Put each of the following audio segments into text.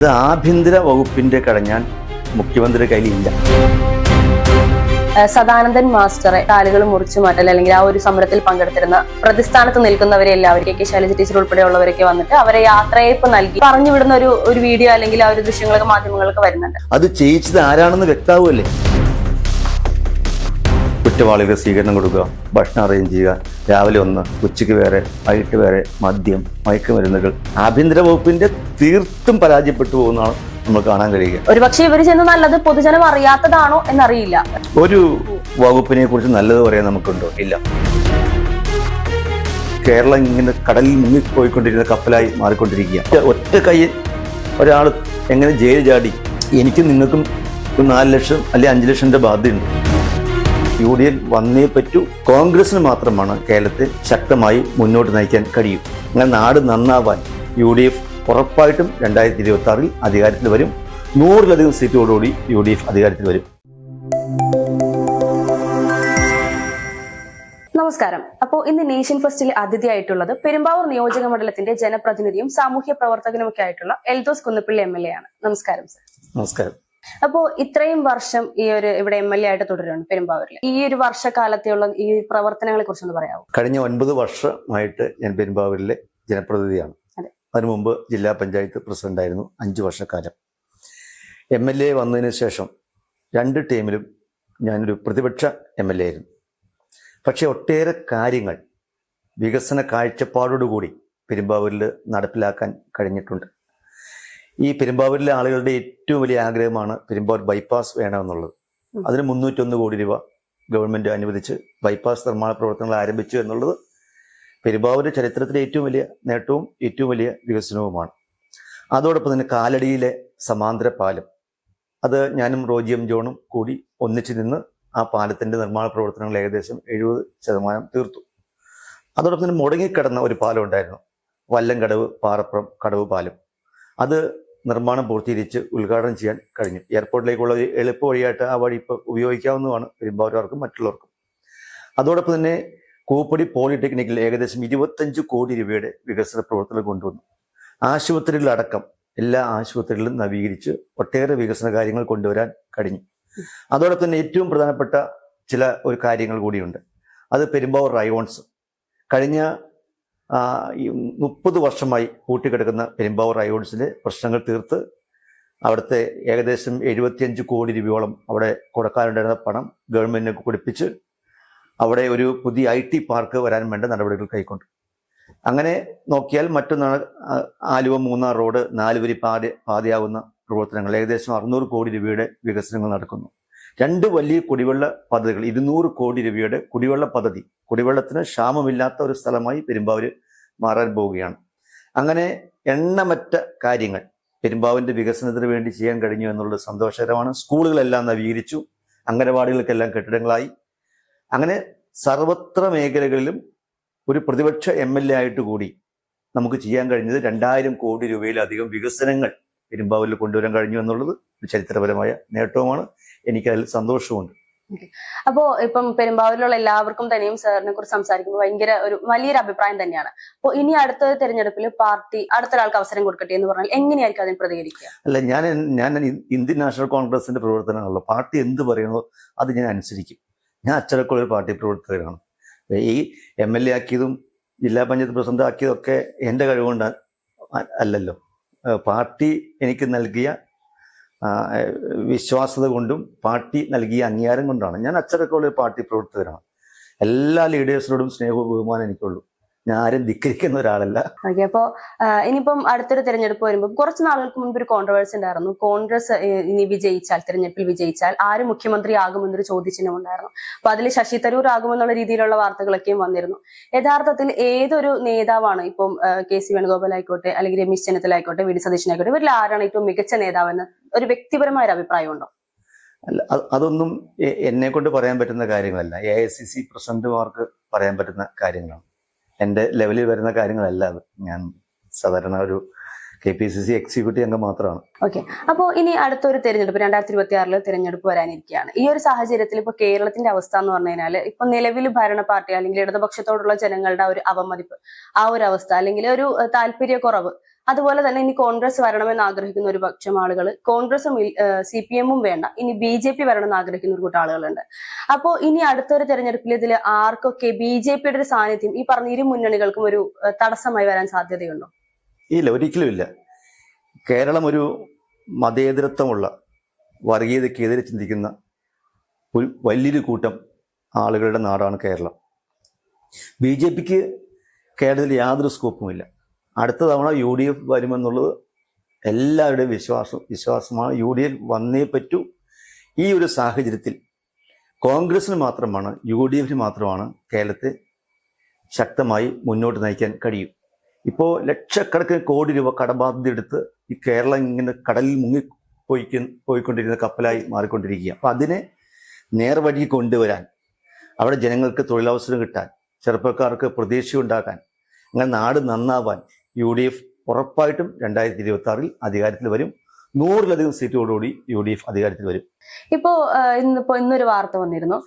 ഇത് ആഭ്യന്തര വകുപ്പിന്റെ കടഞ്ഞാൻ മുഖ്യമന്ത്രി കയ്യിലില്ല. സദാനന്ദൻ മാസ്റ്ററെ കാലുകൾ മുറിച്ചു മാറ്റൽ അല്ലെങ്കിൽ ആ ഒരു സമരത്തിൽ പങ്കെടുത്തിരുന്ന പ്രതിസ്ഥാനത്ത് നിൽക്കുന്നവരെ എല്ലാവരും കെ കെ ശൈലജ ടീച്ചർ ഉൾപ്പെടെയുള്ളവരൊക്കെ വന്നിട്ട് അവരെ യാത്രയയപ്പ് നൽകി പറഞ്ഞു വിടുന്ന ഒരു ഒരു വീഡിയോ അല്ലെങ്കിൽ ആ ഒരു ദൃശ്യങ്ങളൊക്കെ മാധ്യമങ്ങൾക്ക് വരുന്നുണ്ട്. അത് ചെയ്യിച്ചത് ആരാണെന്ന് വ്യക്താവുമല്ലേ കുറ്റവാളികൾ സ്വീകരണം കൊടുക്കുക ഭക്ഷണം അറേഞ്ച് ചെയ്യുക. രാവിലെ ഒന്ന് ഉച്ചയ്ക്ക് വേറെ വൈകിട്ട് വേറെ മദ്യം മയക്കുമരുന്നുകൾ. ആഭ്യന്തര വകുപ്പിന്റെ തീർത്തും പരാജയപ്പെട്ടു പോകുന്നതാണ് നമ്മൾ കാണാൻ കഴിയുക. ഒരുപക്ഷെ ഇവർ ചെയ്യുന്ന നല്ലത് പൊതുജനം അറിയാത്തതാണോ എന്നറിയില്ല. ഒരു വകുപ്പിനെ കുറിച്ച് നല്ലത് പറയാൻ നമുക്കുണ്ടോ? ഇല്ല. കേരളം ഇങ്ങനെ കടലിൽ മുങ്ങിപ്പോയിക്കൊണ്ടിരുന്ന കപ്പലായി മാറിക്കൊണ്ടിരിക്കുക ഒറ്റ കൈ ഒരാൾ എങ്ങനെ ജയിൽ ചാടി? എനിക്കും നിങ്ങൾക്കും നാല് ലക്ഷം അല്ലെങ്കിൽ അഞ്ച് ലക്ഷം ബാധ്യതയുണ്ട്. യു ഡി എഫ് വന്നേ പറ്റൂ. കോൺഗ്രസിന് മാത്രമാണ് കേരളത്തെ ശക്തമായി മുന്നോട്ട് നയിക്കാൻ കഴിയും. അങ്ങനെ നാട് നന്നാവാൻ യു ഡി എഫ് ഉറപ്പായിട്ടും രണ്ടായിരത്തി ഇരുപത്തി ആറിൽ അധികാരത്തിൽ വരും. നൂറിലധികം സീറ്റുകളോടുകൂടി യു ഡി എഫ് അധികാരത്തിൽ വരും. നമസ്കാരം. അപ്പോ ഇന്ന് നേഷൻ ഫസ്റ്റിൽ അതിഥിയായിട്ടുള്ളത് പെരുമ്പാവൂർ നിയോജക മണ്ഡലത്തിന്റെ ജനപ്രതിനിധിയും സാമൂഹ്യ പ്രവർത്തകനുമൊക്കെ ആയിട്ടുള്ള Eldhose Kunnappilly M L A ആണ്. നമസ്കാരം സർ. നമസ്കാരം. അപ്പോ ഇത്രയും വർഷം ഈ ഒരു ഇവിടെ എം എൽ എ ആയിട്ട് തുടരുകയാണ് പെരുമ്പാവൂരിൽ ഈ ഒരു വർഷക്കാലത്തെയുള്ള ഈ പ്രവർത്തനങ്ങളെ കുറിച്ചൊന്ന് പറയാമോ കഴിഞ്ഞ ഒൻപത് വർഷമായിട്ട് ഞാൻ പെരുമ്പാവൂരിലെ ജനപ്രതിനിധിയാണ്. അതിനു മുമ്പ് ജില്ലാ പഞ്ചായത്ത് പ്രസിഡന്റായിരുന്നു അഞ്ച് വർഷക്കാലം. എം എൽ എ വന്നതിന് ശേഷം രണ്ട് ടീമിലും ഞാനൊരു പ്രതിപക്ഷ എം എൽ എ ആയിരുന്നു. പക്ഷേ ഒട്ടേറെ കാര്യങ്ങൾ വികസന കാഴ്ചപ്പാടോടുകൂടി പെരുമ്പാവൂരിൽ നടപ്പിലാക്കാൻ കഴിഞ്ഞിട്ടുണ്ട്. ഈ പെരുമ്പാവൂരിലെ ആളുകളുടെ ഏറ്റവും വലിയ ആഗ്രഹമാണ് പെരുമ്പാവൂർ ബൈപ്പാസ് വേണമെന്നുള്ളത്. അതിന് മുന്നൂറ്റൊന്ന് കോടി രൂപ ഗവൺമെന്റ് അനുവദിച്ച് ബൈപ്പാസ് നിർമ്മാണ പ്രവർത്തനങ്ങൾ ആരംഭിച്ചു എന്നുള്ളത് പെരുമ്പാവൂരിന്റെ ചരിത്രത്തിലെ ഏറ്റവും വലിയ നേട്ടവും ഏറ്റവും വലിയ വികസനവുമാണ്. അതോടൊപ്പം തന്നെ കാലടിയിലെ സമാന്തര പാലം. അത് ഞാനും റോജിയം ജോണും കൂടി ഒന്നിച്ചു നിന്ന് ആ പാലത്തിന്റെ നിർമ്മാണ പ്രവർത്തനങ്ങൾ ഏകദേശം എഴുപത് ശതമാനം തീർത്തു. അതോടൊപ്പം തന്നെ മുടങ്ങിക്കിടന്ന ഒരു പാലം ഉണ്ടായിരുന്നു. വല്ലംകടവ് പാറപ്പുറം കടവ് പാലം. അത് നിർമ്മാണം പൂർത്തീകരിച്ച് ഉദ്ഘാടനം ചെയ്യാൻ കഴിഞ്ഞു. എയർപോർട്ടിലേക്കുള്ള ഒരു എളുപ്പ വഴിയായിട്ട് ആ വഴി ഇപ്പോൾ ഉപയോഗിക്കാവുന്നതാണ് പെരുമ്പാവൂർക്കാർക്കും മറ്റുള്ളവർക്കും. അതോടൊപ്പം തന്നെ കൂപ്പടി പോളിടെക്നിക്കിൽ ഏകദേശം ഇരുപത്തഞ്ച് കോടി രൂപയുടെ വികസന പ്രവർത്തനം കൊണ്ടുവന്നു. ആശുപത്രികളടക്കം എല്ലാ ആശുപത്രികളിലും നവീകരിച്ച് ഒട്ടേറെ വികസന കാര്യങ്ങൾ കൊണ്ടുവരാൻ കഴിഞ്ഞു. അതോടൊപ്പം തന്നെ ഏറ്റവും പ്രധാനപ്പെട്ട ചില ഒരു കാര്യങ്ങൾ കൂടിയുണ്ട്. അത് പെരുമ്പാവൂർ റയോൺസ്. കഴിഞ്ഞ മുപ്പത് വർഷമായി കൂട്ടിക്കിടക്കുന്ന പെരുമ്പാവൂർ റയോൺസിലെ പ്രശ്നങ്ങൾ തീർത്ത് അവിടുത്തെ ഏകദേശം എഴുപത്തിയഞ്ച് കോടി രൂപയോളം അവിടെ കൊടുക്കാനുണ്ടായിരുന്ന പണം ഗവൺമെന്റിനൊക്കെ കൊടുപ്പിച്ച് അവിടെ ഒരു പുതിയ ഐ ടി പാർക്ക് വരാൻ വേണ്ട നടപടികൾ കൈക്കൊണ്ട്. അങ്ങനെ നോക്കിയാൽ മറ്റൊന്നാണ് ആലുവ മൂന്നാർ റോഡ് നാലുവരി പാതി പാതയാകുന്ന പ്രവർത്തനങ്ങൾ. ഏകദേശം അറുന്നൂറ് കോടി രൂപയുടെ വികസനങ്ങൾ നടക്കുന്നു. രണ്ട് വലിയ കുടിവെള്ള പദ്ധതികൾ ഇരുന്നൂറ് കോടി രൂപയുടെ കുടിവെള്ള പദ്ധതി. കുടിവെള്ളത്തിന് ക്ഷാമമില്ലാത്ത ഒരു സ്ഥലമായി പെരുമ്പാവൂര് മാറാൻ പോവുകയാണ്. അങ്ങനെ എണ്ണമറ്റ കാര്യങ്ങൾ പെരുമ്പാവിന്റെ വികസനത്തിന് വേണ്ടി ചെയ്യാൻ കഴിഞ്ഞു എന്നുള്ളത് സന്തോഷകരമാണ്. സ്കൂളുകളെല്ലാം നവീകരിച്ചു അംഗനവാടികൾക്കെല്ലാം കെട്ടിടങ്ങളായി. അങ്ങനെ സർവത്ര മേഖലകളിലും ഒരു പ്രതിപക്ഷ എം എൽ എ ആയിട്ട് കൂടി നമുക്ക് ചെയ്യാൻ കഴിഞ്ഞത് രണ്ടായിരം കോടി രൂപയിലധികം വികസനങ്ങൾ പെരുമ്പാവൂരിൽ കൊണ്ടുവരാൻ കഴിഞ്ഞു എന്നുള്ളത് ഒരു ചരിത്രപരമായ നേട്ടവുമാണ്. എനിക്കതിൽ സന്തോഷമുണ്ട്. അപ്പോ ഇപ്പം പെരുമ്പാവൂരിലുള്ള എല്ലാവർക്കും തന്നെയും സാറിനെ കുറിച്ച് സംസാരിക്കുമ്പോൾ ഭയങ്കര ഒരു വലിയൊരു അഭിപ്രായം തന്നെയാണ്. അപ്പോൾ ഇനി അടുത്ത തെരഞ്ഞെടുപ്പിൽ പാർട്ടി അടുത്തൊരാൾക്ക് അവസരം കൊടുക്കട്ടെ എന്ന് പറഞ്ഞാൽ എങ്ങനെയായിരിക്കും അതിന് പ്രതികരിക്കുക? അല്ല ഞാൻ ഞാൻ ഇന്ത്യൻ നാഷണൽ കോൺഗ്രസിന്റെ പ്രവർത്തനമാണല്ലോ. പാർട്ടി എന്ത് പറയുന്നോ അത് ഞാൻ അനുസരിക്കും. ഞാൻ അച്ചടക്കമുള്ള ഒരു പാർട്ടി പ്രവർത്തകരാണ് ഈ എം എൽ എ ആക്കിയതും ജില്ലാ പഞ്ചായത്ത് പ്രസിഡന്റ് ആക്കിയതൊക്കെ എന്റെ കഴിവുകൊണ്ട് അല്ലല്ലോ. പാർട്ടി എനിക്ക് നൽകിയ വിശ്വാസത കൊണ്ടും പാർട്ടി നൽകിയ അംഗീകാരം കൊണ്ടാണ്. ഞാൻ അച്ചടക്കമുള്ള പാർട്ടി പ്രവർത്തകരാണ് എല്ലാ ലീഡേഴ്സിനോടും സ്നേഹവും ബഹുമാനം എനിക്കുള്ളൂ. ഞാൻ ആരും ധിക്കരിക്കുന്ന ഒരാളല്ല. ഓക്കെ അപ്പോ ഇനിയിപ്പം അടുത്തൊരു തെരഞ്ഞെടുപ്പ് വരുമ്പോൾ കുറച്ച് നാളുകൾക്ക് മുൻപ് ഒരു കോൺട്രവേഴ്സി ഉണ്ടായിരുന്നു. കോൺഗ്രസ് ഇനി വിജയിച്ചാൽ തെരഞ്ഞെടുപ്പിൽ വിജയിച്ചാൽ ആര് മുഖ്യമന്ത്രി ആകുമെന്നൊരു ചോദ്യചിഹ്നം ഉണ്ടായിരുന്നു. അപ്പൊ അതിൽ ശശി തരൂർ ആകുമെന്നുള്ള രീതിയിലുള്ള വാർത്തകളൊക്കെയും വന്നിരുന്നു. യഥാർത്ഥത്തിൽ ഏതൊരു നേതാവാണ് ഇപ്പം കെ സി വേണുഗോപാൽ ആയിക്കോട്ടെ അല്ലെങ്കിൽ രമേശ് ചെന്നിത്തല ആയിക്കോട്ടെ വി ഡി സതീശൻ ആയിക്കോട്ടെ ഇവരിൽ ആരാണ് ഏറ്റവും മികച്ച നേതാവെന്ന് ഒരു വ്യക്തിപരമായ ഒരു അഭിപ്രായം ഉണ്ടോ അല്ല അതൊന്നും എന്നെ കൊണ്ട് പറയാൻ പറ്റുന്ന കാര്യങ്ങളല്ല. എ ഐ സി സി പ്രസിഡന്റുമാർക്ക് പറയാൻ പറ്റുന്ന കാര്യങ്ങളാണ്. എന്റെ ലെവലിൽ വരുന്ന കാര്യങ്ങളല്ല അത്. ഞാൻ സാധാരണ ഒരു K P C C executive അംഗം മാത്രമാണ്. ഓക്കെ അപ്പോൾ ഇനി അടുത്തൊരു തെരഞ്ഞെടുപ്പ് രണ്ടായിരത്തി ഇരുപത്തി ആറിൽ തെരഞ്ഞെടുപ്പ് വരാനിരിക്കുകയാണ്. ഈ ഒരു സാഹചര്യത്തിൽ ഇപ്പൊ കേരളത്തിന്റെ അവസ്ഥ എന്ന് പറഞ്ഞു കഴിഞ്ഞാൽ ഇപ്പൊ നിലവിൽ ഭരണ പാർട്ടി അല്ലെങ്കിൽ ഇടതുപക്ഷത്തോടുള്ള ജനങ്ങളുടെ ഒരു അവമതിപ്പ് ആ ഒരു അവസ്ഥ അല്ലെങ്കിൽ ഒരു താല്പര്യക്കുറവ് അതുപോലെ തന്നെ ഇനി കോൺഗ്രസ് വരണമെന്ന് ആഗ്രഹിക്കുന്ന ഒരു പക്ഷം ആളുകൾ കോൺഗ്രസും സി പി എമ്മും വേണ്ട. ഇനി ബി ജെ പി വരണമെന്ന് ആഗ്രഹിക്കുന്ന ഒരു കൂട്ടം ആളുകളുണ്ട്. അപ്പോൾ ഇനി അടുത്തൊരു തെരഞ്ഞെടുപ്പിൽ ഇതിൽ ആർക്കൊക്കെ ബി ജെ പിയുടെ ഒരു സാന്നിധ്യം ഈ പറഞ്ഞ ഇരു മുന്നണികൾക്കും ഒരു തടസ്സമായി വരാൻ സാധ്യതയുണ്ടോ? ഇല്ല ഒരിക്കലും ഇല്ല. കേരളം ഒരു മതേതരത്വമുള്ള വർഗീയതയ്ക്കെതിരെ ചിന്തിക്കുന്ന ഒരു വലിയൊരു കൂട്ടം ആളുകളുടെ നാടാണ് കേരളം. ബി ജെ പിക്ക് കേരളത്തിൽ യാതൊരു സ്കോപ്പുമില്ല. അടുത്ത തവണ യു ഡി എഫ് വരുമെന്നുള്ളത് എല്ലാവരുടെയും വിശ്വാസം വിശ്വാസമാണ്. യു ഡി എഫ് വന്നേ പറ്റൂ. ഈ ഒരു സാഹചര്യത്തിൽ കോൺഗ്രസിന് മാത്രമാണ് യു ഡി എഫിന് മാത്രമാണ് കേരളത്തെ ശക്തമായി മുന്നോട്ട് നയിക്കാൻ കഴിയും. ഇപ്പോൾ ലക്ഷക്കണക്കിന് കോടി രൂപ കടബാധ്യത എടുത്ത് ഈ കേരളം ഇങ്ങനെ കടലിൽ മുങ്ങി പോയിക്ക പോയിക്കൊണ്ടിരിക്കുന്ന കപ്പലായി മാറിക്കൊണ്ടിരിക്കുക അപ്പം അതിനെ നേർവഴി കൊണ്ടുവരാൻ അവിടെ ജനങ്ങൾക്ക് തൊഴിലവസരം കിട്ടാൻ ചെറുപ്പക്കാർക്ക് പ്രതീക്ഷ ഉണ്ടാക്കാൻ അങ്ങനെ നാട് നന്നാവാൻ യു ഡി എഫ് ഉറപ്പായിട്ടും രണ്ടായിരത്തി ഇരുപത്തി ആറിൽ അധികാരത്തിൽ വരും. നൂറിലധികം സീറ്റുകളോടുകൂടി യു ഡി എഫ് അധികാരത്തിൽ വരും. ഇപ്പോ ഇന്നിപ്പോ ഇന്നൊരു വാർത്ത വന്നിരുന്നു.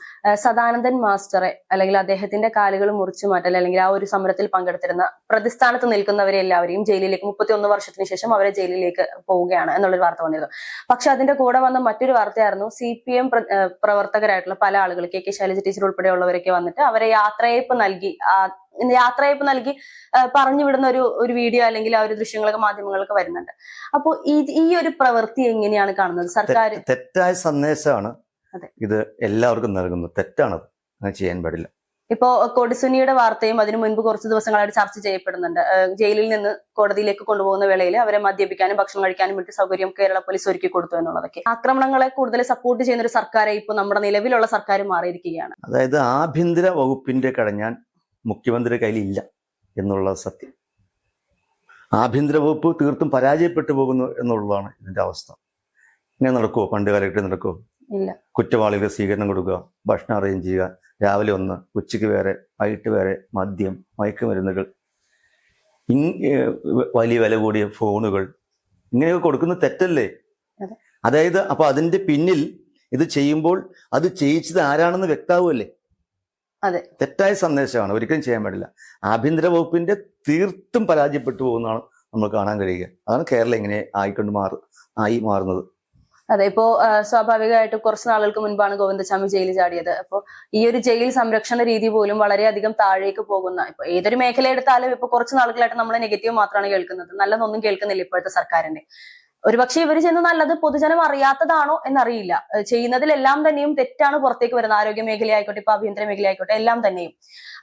സദാനന്ദൻ മാസ്റ്ററെ അല്ലെങ്കിൽ അദ്ദേഹത്തിന്റെ കാലുകൾ മുറിച്ചു മാറ്റൽ അല്ലെങ്കിൽ ആ ഒരു സമരത്തിൽ പങ്കെടുത്തിരുന്ന പ്രതിസ്ഥാനത്ത് നിൽക്കുന്നവരെ എല്ലാവരെയും ജയിലിലേക്ക് മുപ്പത്തി ഒന്ന് വർഷത്തിന് ശേഷം അവരെ ജയിലിലേക്ക് പോവുകയാണ് എന്നുള്ളൊരു വാർത്ത വന്നിരുന്നു. പക്ഷെ അതിന്റെ കൂടെ വന്ന മറ്റൊരു വാർത്തയായിരുന്നു സി പി എം പ്രവർത്തകരായിട്ടുള്ള പല ആളുകൾ കെ കെ ശൈലജ ടീച്ചർ ഉൾപ്പെടെയുള്ളവരൊക്കെ വന്നിട്ട് അവരെ യാത്രയയപ്പ് നൽകി ആ, യാത്രയയപ്പ് നൽകി പറഞ്ഞു വിടുന്ന ഒരു ഒരു വീഡിയോ അല്ലെങ്കിൽ ആ ഒരു ദൃശ്യങ്ങളൊക്കെ മാധ്യമങ്ങളൊക്കെ വരുന്നുണ്ട്. അപ്പോൾ ഈ ഈ ഒരു പ്രവൃത്തി എങ്ങനെയാണ് കാണുന്നത്? സർക്കാർ തെറ്റായ സന്ദേശമാണ്. ഇത് എല്ലാവർക്കും നൽകുന്നത്. തെറ്റാണത്. ചെയ്യാൻ പാടില്ല. ഇപ്പോ കൊടിസുനിയുടെ വാർത്തയും അതിനു മുൻപ് കുറച്ച് ദിവസങ്ങളായിട്ട് ചർച്ച ചെയ്യപ്പെടുന്നുണ്ട്. ജയിലിൽ നിന്ന് കോടതിയിലേക്ക് കൊണ്ടുപോകുന്ന വേളയിൽ അവരെ മദ്യപിക്കാനും ഭക്ഷണം കഴിക്കാനും വേണ്ടി സൗകര്യം കേരള പോലീസ് ഒരുക്കി കൊടുത്തു എന്നുള്ളതൊക്കെ. ആക്രമണങ്ങളെ കൂടുതൽ സപ്പോർട്ട് ചെയ്യുന്ന ഒരു സർക്കാരെ ഇപ്പൊ നമ്മുടെ നിലവിലുള്ള സർക്കാർ മാറിയിരിക്കുകയാണ്. അതായത് ആഭ്യന്തര വകുപ്പിന്റെ കടഞ്ഞാൻ മുഖ്യമന്ത്രി കയ്യിലില്ല എന്നുള്ളത് സത്യം. ആഭ്യന്തര വകുപ്പ് തീർത്തും പരാജയപ്പെട്ടു പോകുന്നു എന്നുള്ളതാണ് ഇതിന്റെ അവസ്ഥ. ഇങ്ങനെ നടക്കുമോ പണ്ട് കാലഘട്ടത്തിൽ നടക്കുമോ കുറ്റവാളികൾ സ്വീകരണം കൊടുക്കുക ഭക്ഷണം അറേഞ്ച് ചെയ്യുക രാവിലെ ഒന്ന് ഉച്ചയ്ക്ക് വേറെ വൈകിട്ട് വേറെ മദ്യം മയക്കുമരുന്നുകൾ ഏർ വലിയ വില കൂടിയ ഫോണുകൾ ഇങ്ങനെയൊക്കെ കൊടുക്കുന്ന തെറ്റല്ലേ? അതായത് അപ്പൊ അതിന്റെ പിന്നിൽ ഇത് ചെയ്യുമ്പോൾ അത് ചെയ്യിച്ചത് ആരാണെന്ന് വ്യക്താവുമല്ലേ. തെറ്റായ സന്ദേശമാണ്. ഒരിക്കലും ചെയ്യാൻ പാടില്ല. ആഭ്യന്തര വകുപ്പിന്റെ തീർത്തും പരാജയപ്പെട്ടു പോകുന്നതാണ് നമ്മൾ കാണാൻ കഴിയുക. അതാണ് കേരളം ഇങ്ങനെ ആയിക്കൊണ്ട് മാറു ആയി മാറുന്നത്. അതെ ഇപ്പോ സ്വാഭാവികമായിട്ട് കുറച്ച് നാളുകൾക്ക് മുൻപാണ് ഗോവിന്ദസ്വാമി ജയിലിൽ ചാടിയത്. അപ്പോ ഈ ഒരു ജയിൽ സംരക്ഷണ രീതി പോലും വളരെയധികം താഴേക്ക് പോകുന്ന ഇപ്പൊ ഏതൊരു മേഖല എടുത്താലും ഇപ്പൊ കുറച്ച് നാളുകളായിട്ട് നമ്മൾ നെഗറ്റീവ് മാത്രമാണ് കേൾക്കുന്നത്. നല്ലതൊന്നും കേൾക്കുന്നില്ല ഇപ്പോഴത്തെ സർക്കാരിന്റെ. ഒരുപക്ഷെ ഇവർ ചെയ്യുന്ന നല്ലത് പൊതുജനം അറിയാത്തതാണോ എന്നറിയില്ല. ചെയ്യുന്നതിലെല്ലാം തന്നെയും തെറ്റാണ് പുറത്തേക്ക് വരുന്നത്. ആരോഗ്യ മേഖല ആയിക്കോട്ടെ ഇപ്പൊ ആഭ്യന്തര മേഖല ആയിക്കോട്ടെ എല്ലാം തന്നെയും.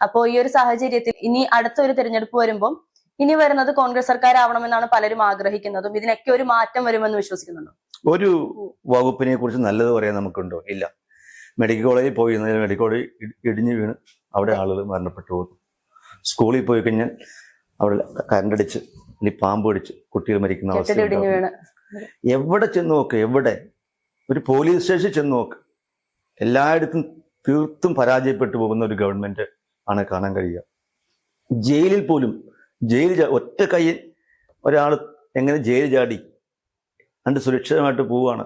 അപ്പോ ഈ ഒരു സാഹചര്യത്തിൽ ഇനി അടുത്തൊരു തെരഞ്ഞെടുപ്പ് വരുമ്പോൾ ഇനി വരുന്നത് കോൺഗ്രസ് സർക്കാർ ആവണമെന്നാണ് പലരും ആഗ്രഹിക്കുന്നതും. ഇതിനൊക്കെ ഒരു മാറ്റം വരുമെന്ന് വിശ്വസിക്കുന്നുണ്ടോ? ഒരു വകുപ്പിനെ കുറിച്ച് നല്ലത് പറയാൻ നമുക്കുണ്ടോ? ഇല്ല. മെഡിക്കൽ കോളേജിൽ പോയി മെഡിക്കൽ കോളേജ് ഇടിഞ്ഞു വീണ് അവിടെ ആളുകൾ മരണപ്പെട്ടു. പോകുന്നു സ്കൂളിൽ പോയി കഴിഞ്ഞാൽ അവിടെ കരണ്ടടിച്ച് ഇനി പാമ്പ് പിടിച്ച് കുട്ടികൾ മരിക്കുന്ന അവസ്ഥ എവിടെ ചെന്ന് നോക്ക് എവിടെ? ഒരു പോലീസ് സ്റ്റേഷനിൽ ചെന്ന് നോക്ക്. എല്ലായിടത്തും തീർത്തും പരാജയപ്പെട്ടു പോകുന്ന ഒരു ഗവൺമെന്റ് ആണ് കാണാൻ കഴിയുക. ജയിലിൽ പോലും ജയിൽ ഒറ്റ കയ്യിൽ ഒരാൾ എങ്ങനെ ജയിൽ ചാടി അണ്ട് സുരക്ഷിതമായിട്ട് പോവുകയാണ്.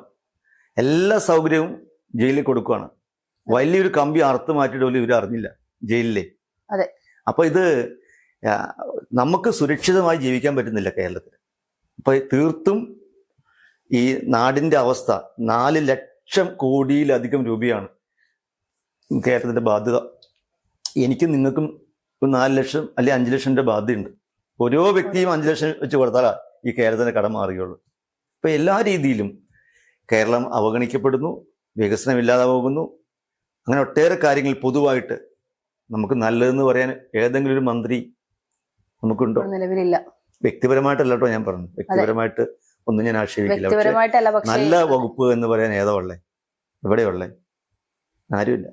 എല്ലാ സൗകര്യവും ജയിലിൽ കൊടുക്കുകയാണ്. വലിയൊരു കമ്പി അറുത്ത് മാറ്റിയിട്ട് പോലും ഇവർ അറിഞ്ഞില്ല ജയിലിലെ. അപ്പൊ ഇത് നമുക്ക് സുരക്ഷിതമായി ജീവിക്കാൻ പറ്റുന്നില്ല കേരളത്തിൽ. അപ്പൊ തീർത്തും ഈ നാടിന്റെ അവസ്ഥ നാല് ലക്ഷം കോടിയിലധികം രൂപയാണ് കേരളത്തിന്റെ ബാധ്യത. എനിക്കും നിങ്ങൾക്കും നാല് ലക്ഷം അല്ലെ അഞ്ച് ലക്ഷം രൂപ ബാധ്യതയുണ്ട്. ഓരോ വ്യക്തിയും അഞ്ച് ലക്ഷം വെച്ച് കൊടുത്താലാ ഈ കേരളത്തിന്റെ കടം മാറുകയുള്ളൂ. അപ്പൊ എല്ലാ രീതിയിലും കേരളം അവഗണിക്കപ്പെടുന്നു വികസനമില്ലാതെ പോകുന്നു അങ്ങനെ ഒട്ടേറെ കാര്യങ്ങൾ പൊതുവായിട്ട് നമുക്ക് നല്ലതെന്ന് പറയാൻ ഏതെങ്കിലും ഒരു മന്ത്രി നമുക്കുണ്ടോ? നിലവിലില്ല. വ്യക്തിപരമായിട്ടല്ല കേട്ടോ ഞാൻ പറഞ്ഞു വ്യക്തിപരമായിട്ട് ഒന്നും ഞാൻ ആക്ഷേപിക്കില്ല. നല്ല വകുപ്പ് എന്ന് പറയാൻ ഏതാ ഉള്ളേ? എവിടെയുള്ളേ ആരുമില്ല.